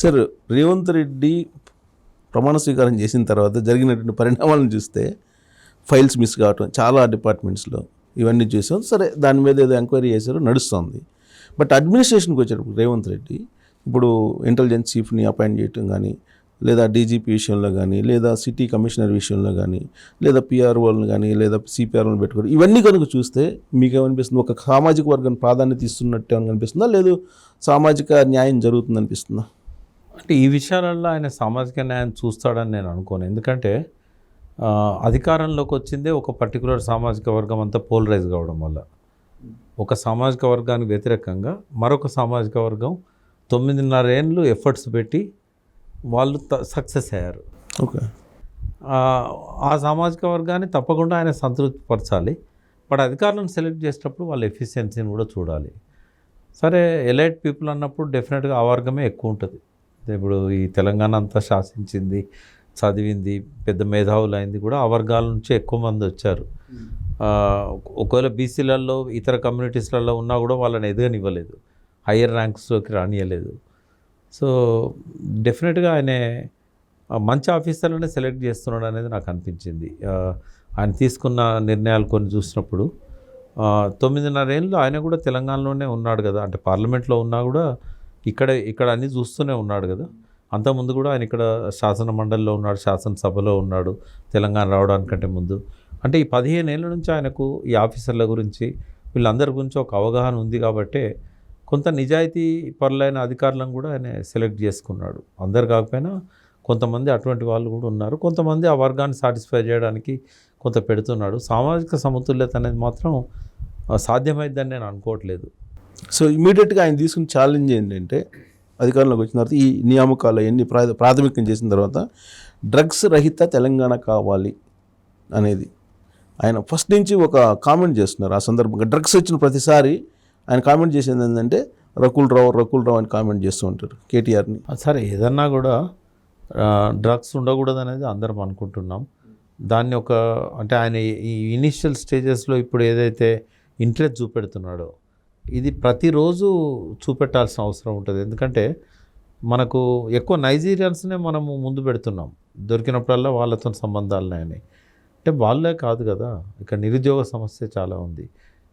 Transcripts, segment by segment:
Sir Revanth Reddy ప్రమాణ స్వీకారం చేసిన తర్వాత జరిగినటువంటి పరిణామాలను చూస్తే ఫైల్స్ మిస్ కావటం చాలా డిపార్ట్మెంట్స్లో ఇవన్నీ చూసాం. సరే దాని మీద ఏదో ఎంక్వైరీ చేశారు నడుస్తుంది. బట్ అడ్మినిస్ట్రేషన్కి వచ్చేటప్పుడు రేవంత్ రెడ్డి ఇప్పుడు ఇంటెలిజెన్స్ చీఫ్ని అపాయింట్ చేయటం కానీ లేదా డీజీపీ విషయంలో కానీ లేదా సిటీ కమిషనర్ విషయంలో కానీ లేదా పిఆర్ఓలను కానీ లేదా సిపిఆర్ఓని పెట్టుకోవడం ఇవన్నీ కనుక చూస్తే మీకు ఏమనిపిస్తుంది ఒక సామాజిక వర్గాన్ని ప్రాధాన్యత ఇస్తున్నట్టు ఏమని అనిపిస్తుందా? లేదు సామాజిక న్యాయం జరుగుతుంది అనిపిస్తుందా అంటే ఈ విషయాలలో ఆయన సామాజిక న్యాయం చూస్తాడని నేను అనుకోను. ఎందుకంటే అధికారంలోకి వచ్చిందే ఒక పర్టికులర్ సామాజిక వర్గం అంతా పోలరైజ్ కావడం వల్ల. ఒక సామాజిక వర్గానికి వ్యతిరేకంగా మరొక సామాజిక వర్గం తొమ్మిదిన్నర ఏళ్ళు ఎఫర్ట్స్ పెట్టి వాళ్ళు సక్సెస్ అయ్యారు. ఓకే. ఆ, ఆ సామాజిక వర్గాన్ని తప్పకుండా ఆయన సంతృప్తిపరచాలి. బట్ అధికారులను సెలెక్ట్ చేసేటప్పుడు వాళ్ళ ఎఫిషియన్సీని కూడా చూడాలి. సరే ఎలైట్ పీపుల్ అన్నప్పుడు డెఫినెట్గా ఆ వర్గమే ఎక్కువ ఉంటుంది. ఇప్పుడు ఈ తెలంగాణ అంతా శాసించింది చదివింది పెద్ద మేధావులు అయింది కూడా ఆ వర్గాల నుంచి ఎక్కువ మంది వచ్చారు. ఆ, ఒకవేళ బీసీలలో ఇతర కమ్యూనిటీస్లలో ఉన్నా కూడా వాళ్ళని ఎదగనివ్వలేదు. హయ్యర్ ర్యాంక్స్లోకి రానియలేదు సో డెఫినెట్గా ఆయన మంచి ఆఫీసర్లనే సెలెక్ట్ చేస్తున్నాడు అనేది నాకు అనిపించింది. ఆయన తీసుకున్న నిర్ణయాలు కొన్ని చూసినప్పుడు తొమ్మిదిన్నర ఏళ్ళు ఆయన కూడా తెలంగాణలోనే ఉన్నాడు కదా. అంటే పార్లమెంట్లో ఉన్నా కూడా ఇక్కడ ఇక్కడ అన్నీ చూస్తూనే ఉన్నాడు కదా. అంతకుముందు కూడా ఆయన ఇక్కడ శాసన మండలిలో ఉన్నాడు శాసనసభలో ఉన్నాడు తెలంగాణ రావడానికంటే ముందు. అంటే ఈ పదిహేను ఏళ్ళ నుంచి ఆయనకు ఈ ఆఫీసర్ల గురించి వీళ్ళందరి గురించి ఒక అవగాహన ఉంది కాబట్టే కొంత నిజాయితీ పరులైన అధికారులను కూడా ఆయన సెలెక్ట్ చేసుకున్నాడు. అందరు కాకపోయినా కొంతమంది అటువంటి వాళ్ళు కూడా ఉన్నారు. కొంతమంది ఆ వర్గాన్ని సాటిస్ఫై చేయడానికి కొంత పెడుతున్నాడు. సామాజిక సమతుల్యత అనేది మాత్రం సాధ్యమైందని నేను అనుకోవట్లేదు. సో ఇమీడియట్గా ఆయన తీసుకున్న ఛాలెంజ్ ఏంటంటే అధికారంలోకి వచ్చిన తర్వాత ఈ నియామకాలు ఎన్ని ప్రా ప్రాథమికం చేసిన తర్వాత డ్రగ్స్ రహిత తెలంగాణ కావాలి అనేది. ఆయన ఫస్ట్ నుంచి ఒక కామెంట్ చేస్తున్నారు ఆ సందర్భంగా. డ్రగ్స్ వచ్చిన ప్రతిసారి ఆయన కామెంట్ చేసేది ఏంటంటే రకుల్ రావు రకుల్ రావు అని కామెంట్ చేస్తూ ఉంటారు కేటీఆర్ని. సరే ఏదన్నా కూడా డ్రగ్స్ ఉండకూడదు అనేది అందరం అనుకుంటున్నాం. దాన్ని ఒక అంటే ఆయన ఈ ఇనిషియల్ స్టేజెస్లో ఇప్పుడు ఏదైతే ఇంట్రెస్ట్ చూపెడుతున్నాడో ఇది ప్రతిరోజు చూపెట్టాల్సిన అవసరం ఉంటుంది. ఎందుకంటే మనకు ఎక్కువ నైజీరియన్స్నే మనము ముందు పెడుతున్నాం. దొరికినప్పుడల్లా వాళ్ళతో సంబంధాలున్నాయని అంటే వాళ్ళే కాదు కదా. ఇక్కడ నిరుద్యోగ సమస్య చాలా ఉంది.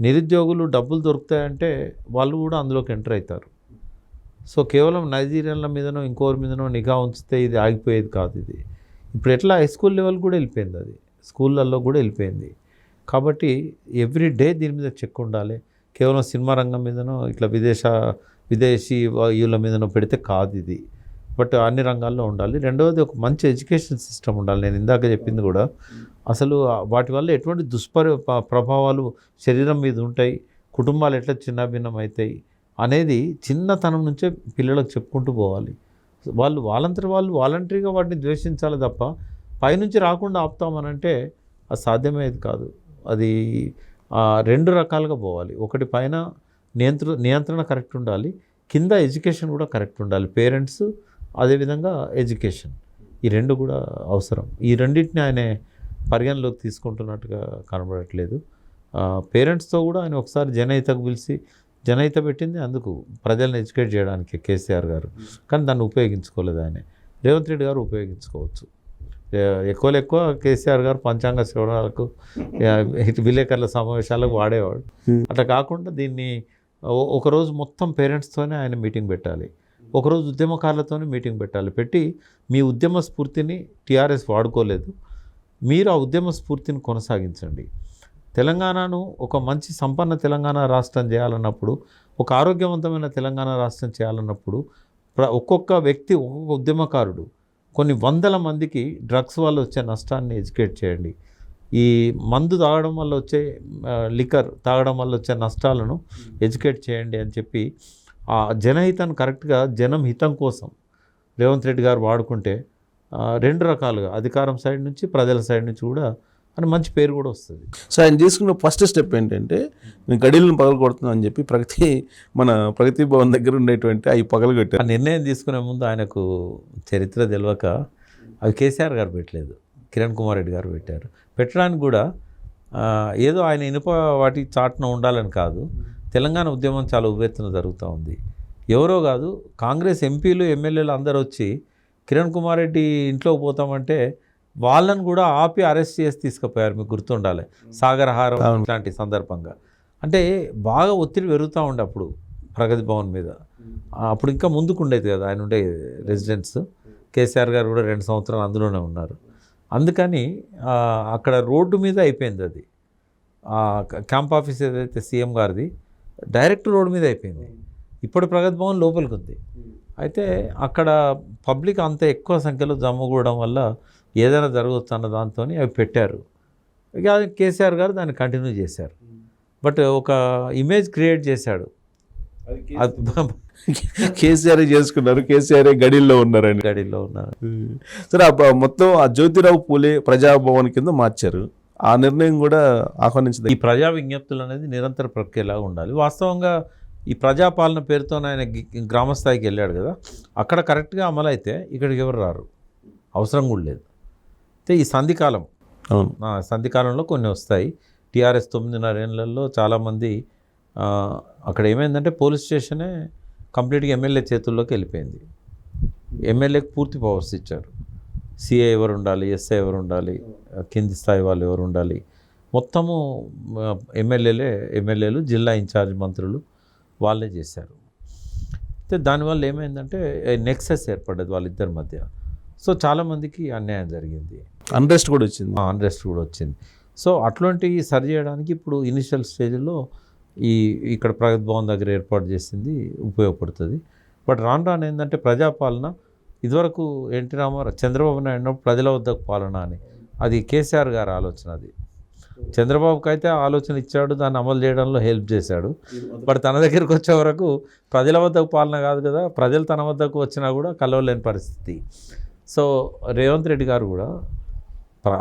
నిరుద్యోగులు డబ్బులు దొరుకుతాయంటే వాళ్ళు కూడా అందులోకి ఎంటర్ అవుతారు. సో కేవలం నైజీరియన్ల మీదనో ఇంకోరి మీదనో నిఘా ఉంచితే ఇది ఆగిపోయేది కాదు ఇది. ఇప్పుడు ఎట్లా హై స్కూల్ లెవెల్ కూడా వెళ్ళిపోయింది అది. స్కూళ్ళల్లో కూడా వెళ్ళిపోయింది. కాబట్టి ఎవ్రీ డే దీని మీద చెక్ ఉండాలి. కేవలం సినిమా రంగం మీదనో ఇట్లా విదేశ విదేశీ వాయువుల మీదనో పెడితే కాదు ఇది. బట్ అన్ని రంగాల్లో ఉండాలి. రెండవది ఒక మంచి ఎడ్యుకేషన్ సిస్టమ్ ఉండాలి. నేను ఇందాక చెప్పింది కూడా. అసలు వాటి వల్ల ఎటువంటి దుష్పరి ప్రభావాలు శరీరం మీద ఉంటాయి కుటుంబాలు ఎట్లా చిన్నభిన్నం అవుతాయి అనేది చిన్నతనం నుంచే పిల్లలకు చెప్పుకుంటూ పోవాలి. వాళ్ళు వాళ్ళంతటి వాళ్ళు వాలంటరీగా వాటిని ద్వేషించాలి తప్ప పైనుంచి రాకుండా ఆపుతామనంటే అది సాధ్యమయ్యేది కాదు. అది రెండు రకాలుగా పోవాలి. ఒకటి పైన నియంత్ర నియంత్రణ కరెక్ట్ ఉండాలి. కింద ఎడ్యుకేషన్ కూడా కరెక్ట్ ఉండాలి. పేరెంట్స్ అదేవిధంగా ఎడ్యుకేషన్. ఈ రెండు కూడా అవసరం. ఈ రెండింటిని ఆయన పరిగణలోకి తీసుకుంటున్నట్టుగా కనబడట్లేదు. పేరెంట్స్తో కూడా ఆయన ఒకసారి జనహితకు పిలిచి జనహిత పెట్టింది అందుకు ప్రజల్ని ఎడ్యుకేట్ చేయడానికి కేసీఆర్ గారు. కానీ దాన్ని ఉపయోగించుకోలేదు ఆయన. రేవంత్ రెడ్డి గారు ఉపయోగించుకోవచ్చు. ఎక్కువలో ఎక్కువ కేసీఆర్ గారు పంచాంగ శ్రవణాలకు విలేకరుల సమావేశాలకు వాడేవాడు. Hmm. అట్లా కాకుండా దీన్ని ఒకరోజు మొత్తం పేరెంట్స్తోనే ఆయన మీటింగ్ పెట్టాలి. ఒకరోజు ఉద్యమకారులతోనే మీటింగ్ పెట్టాలి. పెట్టి మీ ఉద్యమ స్ఫూర్తిని టీఆర్ఎస్ వాడుకోలేదు. మీరు ఆ ఉద్యమ స్ఫూర్తిని కొనసాగించండి. తెలంగాణను ఒక మంచి సంపన్న తెలంగాణ రాష్ట్రం చేయాలన్నప్పుడు ఒక ఆరోగ్యవంతమైన తెలంగాణ రాష్ట్రం చేయాలన్నప్పుడు ఒక్కొక్క వ్యక్తి ఒక్కొక్క ఉద్యమకారుడు కొన్ని వందల మందికి డ్రగ్స్ వల్ల వచ్చే నష్టాన్ని ఎడ్యుకేట్ చేయండి. ఈ మందు తాగడం వల్ల వచ్చే ఆ, లిక్కర్ తాగడం వల్ల వచ్చే నష్టాలను ఎడ్యుకేట్ చేయండి అని చెప్పి ఆ జనహితాన్ని కరెక్ట్గా జనం హితం కోసం రేవంత్ రెడ్డి గారు వాడుకుంటే రెండు రకాలుగా అధికారం సైడ్ నుంచి ప్రజల సైడ్ నుంచి కూడా అని మంచి పేరు కూడా వస్తుంది. సో ఆయన తీసుకున్న ఫస్ట్ స్టెప్ ఏంటంటే నేను గడిలను పగలు కొడుతున్నాను అని చెప్పి ప్రగతి మన ప్రగతి భవన్ దగ్గర ఉండేటువంటి అవి పగలు ఆ నిర్ణయం తీసుకునే ముందు ఆయనకు చరిత్ర తెలియక అవి కేసీఆర్ గారు పెట్టలేదు. కిరణ్ కుమార్ రెడ్డి గారు పెట్టారు. పెట్టడానికి కూడా ఏదో ఆయన ఇనుప వాటి చాటున ఉండాలని కాదు. తెలంగాణ ఉద్యమం చాలా ఉవ్వెత్తున జరుగుతూ ఉంది. ఎవరో కాదు కాంగ్రెస్ ఎంపీలు ఎమ్మెల్యేలు అందరూ వచ్చి కిరణ్ కుమార్ రెడ్డి ఇంట్లోకి పోతామంటే వాళ్ళని కూడా ఆపి అరెస్ట్ చేసి తీసుకుపోయారు మీకు గుర్తుండాలి. సాగరహారం. ఇట్లాంటి సందర్భంగా. అంటే బాగా ఒత్తిడి పెరుగుతూ ఉండే అప్పుడు ప్రగతి భవన్ మీద. అప్పుడు ఇంకా ముందుకు ఉండేది కదా ఆయన ఉండే రెసిడెంట్స్. కేసీఆర్ గారు కూడా రెండు సంవత్సరాలు అందులోనే ఉన్నారు. అందుకని అక్కడ రోడ్డు మీద అయిపోయింది అది. క్యాంప్ ఆఫీస్ ఏదైతే సీఎం గారిది డైరెక్ట్ రోడ్డు మీద అయిపోయింది. ఇప్పుడు ప్రగతి భవన్ లోపలికి ఉంది అయితే అక్కడ పబ్లిక్ అంత ఎక్కువ సంఖ్యలో జమ్మకూడడం వల్ల ఏదైనా జరగవచ్చు అన్న దాంతో అవి పెట్టారు. ఇక అది కేసీఆర్ గారు దాన్ని కంటిన్యూ చేశారు. బట్ ఒక ఇమేజ్ క్రియేట్ చేశాడు. అది కేసీఆర్ చేసుకున్నారు కేసీఆర్ గడిల్లో ఉన్నారని గడిలో ఉన్నారు. సరే మొత్తం ఆ జ్యోతిరావు పూలే ప్రజాభవన్ కింద మార్చారు. ఆ నిర్ణయం కూడా ఆహ్వానించదు ఈ ప్రజా విజ్ఞప్తులు అనేది నిరంతర ప్రక్రియలాగా ఉండాలి. వాస్తవంగా ఈ ప్రజాపాలన పేరుతో ఆయన గి- గ్రామ స్థాయికి వెళ్ళాడు కదా. అక్కడ కరెక్ట్గా అమలు అయితే ఇక్కడికి ఎవరు రారు? అవసరం కూడా లేదు. అయితే ఈ సంధికాలం అవును. సంధికాలంలో కొన్ని వస్తాయి. టీఆర్ఎస్ తొమ్మిదిన్నర ఏళ్ళల్లో చాలామంది అక్కడ ఏమైందంటే పోలీస్ స్టేషనే కంప్లీట్గా ఎమ్మెల్యే చేతుల్లోకి వెళ్ళిపోయింది. ఎమ్మెల్యేకి పూర్తి పవర్స్ ఇచ్చారు. సిఏ ఎవరు ఉండాలి ఎస్ఐ ఎవరు ఉండాలి కింది స్థాయి వాళ్ళు ఎవరు ఉండాలి. మొత్తము ఎమ్మెల్యేలే ఎమ్మెల్యేలు జిల్లా ఇన్ఛార్జ్ మంత్రులు వాళ్ళే చేశారు. అయితే దానివల్ల ఏమైందంటే నెక్సెస్ ఏర్పడ్డది వాళ్ళిద్దరి మధ్య. సో చాలామందికి అన్యాయం జరిగింది. అన్రెస్ట్ కూడా వచ్చింది. అన్రెస్ట్ కూడా వచ్చింది. సో అట్లాంటివి సరి చేయడానికి ఇప్పుడు ఇనిషియల్ స్టేజ్లో ఈ ఇక్కడ ప్రగతి భవన్ దగ్గర ఏర్పాటు చేసింది ఉపయోగపడుతుంది. బట్ రాను రాను ఏంటంటే ప్రజాపాలన ఇదివరకు ఎన్టీ రామారావు చంద్రబాబు నాయుడు ప్రజల వద్దకు పాలన అని. అది కేసీఆర్ గారి ఆలోచన అది. చంద్రబాబుకి అయితే ఆలోచన ఇచ్చాడు దాన్ని అమలు చేయడంలో హెల్ప్ చేశాడు. బట్ తన దగ్గరికి వచ్చే వరకు ప్రజల వద్దకు పాలన కాదు కదా ప్రజలు తన వద్దకు వచ్చినా కూడా కలవలేని పరిస్థితి. సో రేవంత్ రెడ్డి గారు కూడా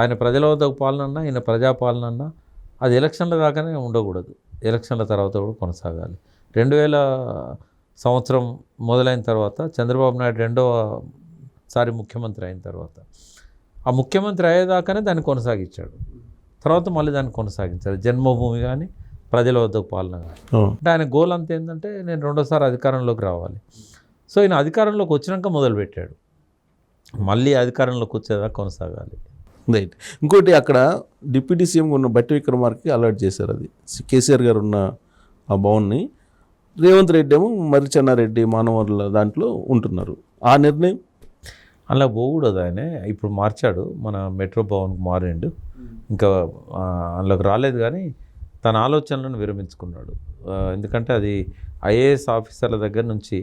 ఆయన ప్రజల వద్దకు పాలన అన్నా ఈయన ప్రజాపాలన అన్నా అది ఎలక్షన్ల దాకానే ఉండకూడదు. ఎలక్షన్ల తర్వాత కూడా కొనసాగాలి. రెండు వేల సంవత్సరం మొదలైన తర్వాత చంద్రబాబు నాయుడు రెండవ సారి ముఖ్యమంత్రి అయిన తర్వాత ఆ ముఖ్యమంత్రి అయ్యేదాకానే దాన్ని కొనసాగించాడు. తర్వాత మళ్ళీ దాన్ని కొనసాగించారు జన్మభూమి కానీ ప్రజల వద్దకు పాలన కానీ. అంటే ఆయన గోల్ అంతా ఏంటంటే నేను రెండోసారి అధికారంలోకి రావాలి. సో ఈయన అధికారంలోకి వచ్చినాక మొదలుపెట్టాడు. మళ్ళీ అధికారంలోకి వచ్చేదాకా కొనసాగాలి. రైట్ ఇంకోటి అక్కడ డిప్యూటీ సీఎం ఉన్న బట్టి విక్రమార్కి అలర్ట్ చేశారు అది. కేసీఆర్ గారు ఉన్న ఆ భవన్ని. రేవంత్ రెడ్డి ఏమో మరి చెన్నారెడ్డి మానవర్ల దాంట్లో ఉంటున్నారు. ఆ నిర్ణయం? అలా పోకూడదు ఆయన. ఇప్పుడు మార్చాడు. మన మెట్రో భవన్కి మారిండు. ఇంకా అందులోకి రాలేదు కానీ తన ఆలోచనలను విరమించుకున్నాడు. ఎందుకంటే అది ఐఏఎస్ ఆఫీసర్ల దగ్గర నుంచి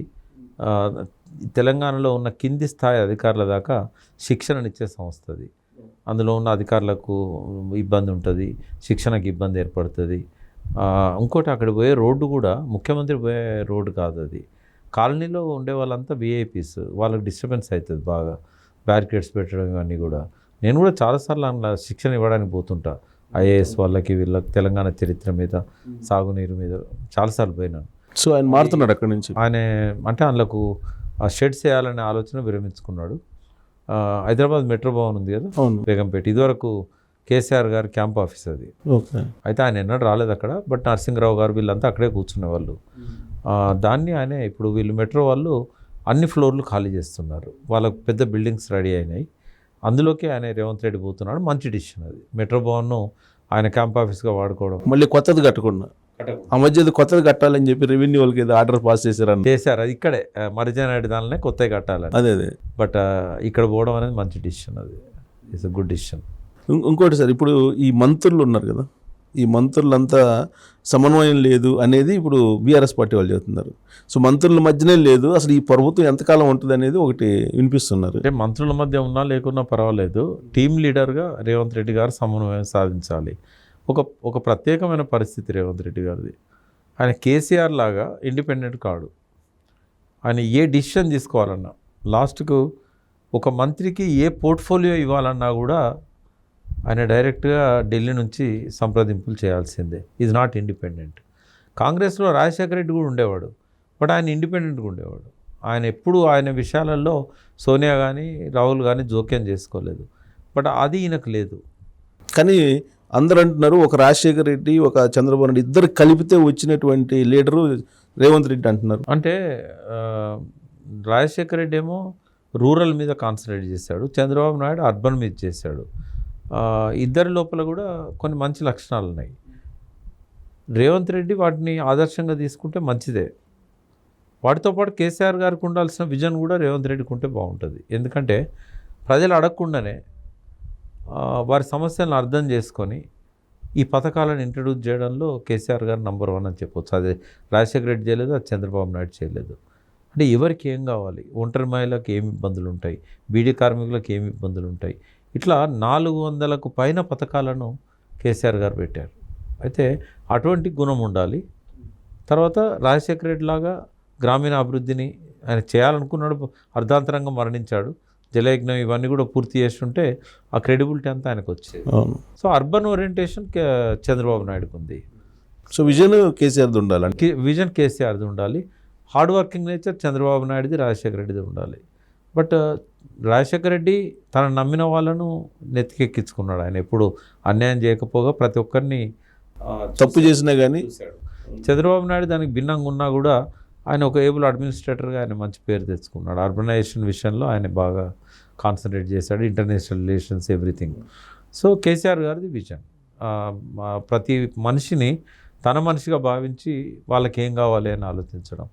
తెలంగాణలో ఉన్న కింది స్థాయి అధికారుల దాకా శిక్షణనిచ్చే సంస్థ అది. అందులో ఉన్న అధికారులకు ఇబ్బంది ఉంటుంది శిక్షణకి ఇబ్బంది ఏర్పడుతుంది. ఇంకోటి అక్కడ పోయే రోడ్డు కూడా ముఖ్యమంత్రి పోయే రోడ్డు కాదు అది. కాలనీలో ఉండే వాళ్ళంతా విఐపీస్ వాళ్ళకి డిస్టర్బెన్స్ అవుతుంది బాగా. బ్యారికేడ్స్ పెట్టడం ఇవన్నీ కూడా. నేను కూడా చాలాసార్లు అందులో శిక్షణ ఇవ్వడానికి పోతుంటా. ఐఏఎస్ వాళ్ళకి వీళ్ళకి తెలంగాణ చరిత్ర మీద సాగునీరు మీద చాలాసార్లు పోయినాను. సో ఆయన మారుతున్నాడు అక్కడి నుంచి? ఆయన అంటే అందులోకి షెడ్స్ వేయాలనే ఆలోచన విరమించుకున్నాడు. హైదరాబాద్ మెట్రో భవన్ ఉంది కదా అవును. బేగంపేట. ఇదివరకు కేసీఆర్ గారి క్యాంప్ ఆఫీస్ అది. ఓకే. అయితే ఆయన ఎన్నడూ రాలేదు అక్కడ బట్ నరసింహరావు గారు వీళ్ళంతా అక్కడే కూర్చునేవాళ్ళు దాన్ని ఆయన ఇప్పుడు వీళ్ళు మెట్రో వాళ్ళు అన్ని ఫ్లోర్లు ఖాళీ చేస్తున్నారు. వాళ్ళకు పెద్ద బిల్డింగ్స్ రెడీ అయినాయి. అందులోకి ఆయన రేవంత్ రెడ్డి పోతున్నాడు. మంచి డిసిషన్ అది. మెట్రో భవన్ను ఆయన క్యాంప్ ఆఫీస్గా వాడుకోవడం. మళ్ళీ కొత్తది కట్టకుండా ఆ మధ్య ఏదో కొత్తది కట్టాలని చెప్పి రెవెన్యూ వాళ్ళకి ఏదో ఆర్డర్ పాస్ చేశారన్న చేశారు. అది ఇక్కడే. మరిజానాయుడు దానినే కొత్తగా కట్టాలని. అదే అదే. బట్ ఇక్కడ పోవడం అనేది మంచి డిసిషన్ అది. ఇట్స్ అ గుడ్ డిసిషన్ ఇంకోటి సార్ ఇప్పుడు ఈ మంత్రులు ఉన్నారు కదా. ఈ మంత్రులంతా సమన్వయం లేదు అనేది ఇప్పుడు బీఆర్ఎస్ పార్టీ వాళ్ళు చెబుతున్నారు. సో మంత్రుల మధ్యనే లేదు అసలు ఈ ప్రభుత్వం ఎంతకాలం ఉంటుంది అనేది ఒకటి వినిపిస్తున్నారు. అంటే మంత్రుల మధ్య ఉన్నా లేకున్నా పర్వాలేదు టీం లీడర్గా రేవంత్ రెడ్డి గారు సమన్వయం సాధించాలి. ఒక ఒక ప్రత్యేకమైన పరిస్థితి రేవంత్ రెడ్డి గారిది. ఆయన కేసీఆర్ లాగా ఇండిపెండెంట్ కాడు. ఆయన ఏ డిసిషన్ తీసుకోవాలన్నా లాస్ట్కు ఒక మంత్రికి ఏ పోర్ట్ఫోలియో ఇవ్వాలన్నా కూడా ఆయన డైరెక్ట్గా ఢిల్లీ నుంచి సంప్రదింపులు చేయాల్సిందే. ఈజ్ నాట్ ఇండిపెండెంట్ కాంగ్రెస్లో రాజశేఖర రెడ్డి కూడా ఉండేవాడు. బట్ ఆయన ఇండిపెండెంట్గా ఉండేవాడు. ఆయన ఎప్పుడు ఆయన విషయాలలో సోనియా కానీ రాహుల్ కానీ జోక్యం చేసుకోలేదు. బట్ అది ఈయనకు లేదు. కానీ అందరూ అంటున్నారు ఒక రాజశేఖర్ రెడ్డి ఒక చంద్రబాబు నాయుడు ఇద్దరు కలిపితే వచ్చినటువంటి లీడరు రేవంత్ రెడ్డి అంటున్నారు. అంటే రాజశేఖర రెడ్డి ఏమో రూరల్ మీద కాన్సన్ట్రేట్ చేశాడు. చంద్రబాబు నాయుడు అర్బన్ మీద చేశాడు. ఇద్దరి లోపల కూడా కొన్ని మంచి లక్షణాలు ఉన్నాయి. రేవంత్ రెడ్డి వాటిని ఆదర్శంగా తీసుకుంటే మంచిదే. వాటితో పాటు కేసీఆర్ గారికి ఉండాల్సిన విజన్ కూడా రేవంత్ రెడ్డికి ఉంటే బాగుంటుంది. ఎందుకంటే ప్రజలు అడగకుండానే వారి సమస్యలను అర్థం చేసుకొని ఈ పథకాలను ఇంట్రడ్యూస్ చేయడంలో కేసీఆర్ గారు నంబర్ వన్ అని చెప్పొచ్చు. అదే రాజశేఖర రెడ్డి చేయలేదు అది చంద్రబాబు నాయుడు చేయలేదు. అంటే ఎవరికి ఏం కావాలి? ఒంటరి మహిళలకు ఏమి ఇబ్బందులు ఉంటాయి? బీడీ కార్మికులకు ఏమి ఇబ్బందులు ఉంటాయి? ఇట్లా నాలుగు వందలకు పైన పథకాలను కేసీఆర్ గారు పెట్టారు. అయితే అటువంటి గుణం ఉండాలి. తర్వాత రాజశేఖర రెడ్డి లాగా గ్రామీణ అభివృద్ధిని ఆయన చేయాలనుకున్నాడు అర్ధాంతరంగా మరణించాడు. జలయజ్ఞం ఇవన్నీ కూడా పూర్తి చేస్తుంటే ఆ క్రెడిబిలిటీ అంతా ఆయనకు వచ్చేది. సో అర్బన్ ఓరియంటేషన్ చంద్రబాబు నాయుడుకు ఉంది. సో విజన్ కేసీఆర్ది ఉండాలంటే కి- విజన్ కేసీఆర్ది ఉండాలి. హార్డ్ వర్కింగ్ నేచర్ చంద్రబాబు నాయుడుది రాజశేఖర రెడ్డిది ఉండాలి. బట్ రాజశేఖర రెడ్డి తన నమ్మిన వాళ్ళను నెత్తికెక్కించుకున్నాడు ఆయన. ఎప్పుడు అన్యాయం చేయకపోగా ప్రతి ఒక్కరిని తప్పు చేసినా కానీ చంద్రబాబు నాయుడు దానికి భిన్నంగా ఉన్నా కూడా ఆయన ఒక ఏబుల్ అడ్మినిస్ట్రేటర్గా ఆయన మంచి పేరు తెచ్చుకున్నాడు. అర్బనైజేషన్ విషయంలో ఆయన బాగా కాన్సన్ట్రేట్ చేశాడు. International relations everything. So KCR గారిది విజన్. ప్రతి మనిషిని తన మనిషిగా భావించి వాళ్ళకి ఏం కావాలి అని ఆలోచించడం.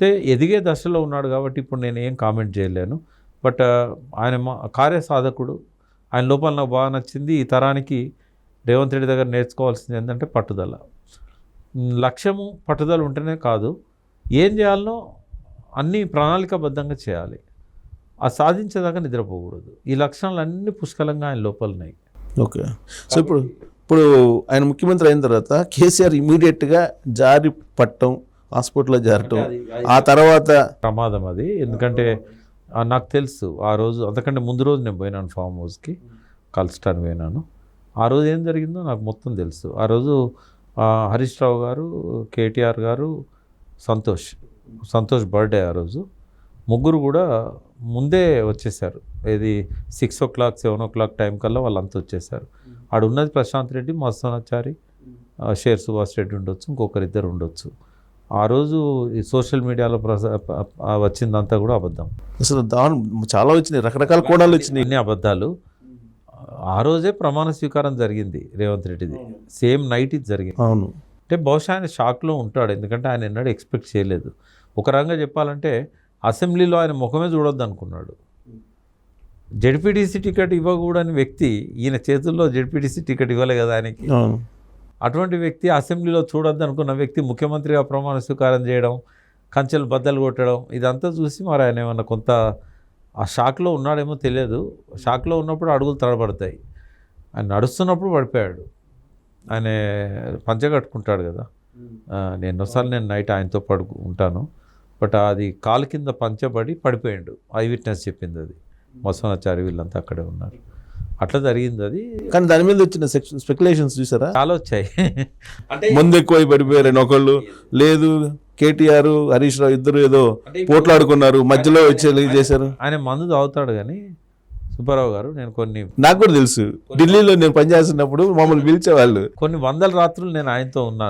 అయితే ఎదిగే దశలో ఉన్నాడు కాబట్టి ఇప్పుడు నేను ఏం కామెంట్ చేయలేను. బట్ ఆయన మా కార్యసాధకుడు ఆయన లోపల నాకు బాగా నచ్చింది ఈ తరానికి రేవంత్ రెడ్డి దగ్గర నేర్చుకోవాల్సింది ఏంటంటే పట్టుదల. లక్ష్యము పట్టుదల ఉంటేనే కాదు ఏం చేయాలనో అన్నీ ప్రణాళికాబద్ధంగా చేయాలి. ఆ సాధించేదాకా నిద్రపోకూడదు. ఈ లక్షణాలు అన్ని పుష్కలంగా ఆయన లోపల ఉన్నాయి ఓకే. సో ఇప్పుడు ఇప్పుడు ఆయన ముఖ్యమంత్రి అయిన తర్వాత కేసీఆర్ ఇమీడియట్గా జారి పట్టడం హాస్పిటల్లో జారటం ఆ తర్వాత ప్రమాదం అది. ఎందుకంటే నాకు తెలుసు ఆ రోజు అంతకంటే ముందు రోజు నేను పోయినాను ఫామ్ హౌస్కి కలుస్తాను పోయినాను. ఆ రోజు ఏం జరిగిందో నాకు మొత్తం తెలుసు. ఆ రోజు హరీష్ రావు గారు కేటీఆర్ గారు సంతోష్ సంతోష్ బర్త్డే ఆ రోజు. ముగ్గురు కూడా ముందే వచ్చేసారు. ఇది six o'clock seven o'clock time కల్లా వాళ్ళంతా వచ్చేసారు. ఆడ ఉన్నది ప్రశాంత్ రెడ్డి మస్తానాచారి ఆ, షేర్ సుభాష్ రెడ్డి ఉండొచ్చు ఇంకొకరిద్దరు ఉండొచ్చు. ఆ రోజు ఈ సోషల్ మీడియాలో వచ్చిందంతా కూడా అబద్ధం. అసలు దాని చాలా వచ్చినాయి రకరకాల కోణాలు వచ్చినాయి. అన్ని అబద్ధాలు. ఆ రోజే ప్రమాణ స్వీకారం జరిగింది రేవంత్ రెడ్డిది. సేమ్ నైట్ ఇది జరిగింది. అవును. అంటే బహుశా ఆయన షాక్లో ఉంటాడు ఎందుకంటే ఆయన ఎన్నడూ ఎక్స్పెక్ట్ చేయలేదు. ఒక రంగా చెప్పాలంటే అసెంబ్లీలో ఆయన ముఖమే చూడొద్దు అనుకున్నాడు జెడ్పీటీసీ టికెట్ ఇవ్వకూడని వ్యక్తి ఈయన చేతుల్లో జెడ్పీటీసీ టికెట్ ఇవ్వలే కదా ఆయనకి. అవును. అటువంటి వ్యక్తి అసెంబ్లీలో చూడొద్దు అనుకున్న వ్యక్తి ముఖ్యమంత్రిగా ప్రమాణ స్వీకారం చేయడం కంచెలు బద్దలు కొట్టడం ఇదంతా చూసి మరి ఆయన ఏమన్నా కొంత ఆ షాక్లో ఉన్నాడేమో తెలియదు. షాక్లో ఉన్నప్పుడు అడుగులు తడబడతాయి. ఆయన నడుస్తున్నప్పుడు పడిపోయాడు. ఆయన పంచ కట్టుకుంటాడు కదా. నేను ఎన్నోసార్లు నేను నైట్ ఆయనతో పడుకు ఉంటాను. బట్ అది కాలు కింద పంచబడి పడిపోయాడు. ఐ విట్నెస్ చెప్పింది అది. మొసనాచారి వీళ్ళంతా అక్కడే ఉన్నారు. అట్లా జరిగింది అది. కానీ దాని మీద వచ్చిన స్పెక్యులేషన్స్ చూసారా? చాలా వచ్చాయి. అంటే ముందు ఎక్కువ పడిపోయారని ఒకళ్ళు. లేదు కేటీఆర్ హరీష్ రావు ఇద్దరు ఏదో పోట్లాడుకున్నారు మధ్యలో వచ్చి చేశారు. ఆయన మందు తాగుతాడు కానీ సుబ్బారావు గారు నేను కొన్ని నాకు కూడా తెలుసు. ఢిల్లీలో నేను పనిచేస్తున్నప్పుడు మమ్మల్ని పిలిచేవాళ్ళు. కొన్ని వందల రాత్రులు నేను ఆయనతో ఉన్నాను.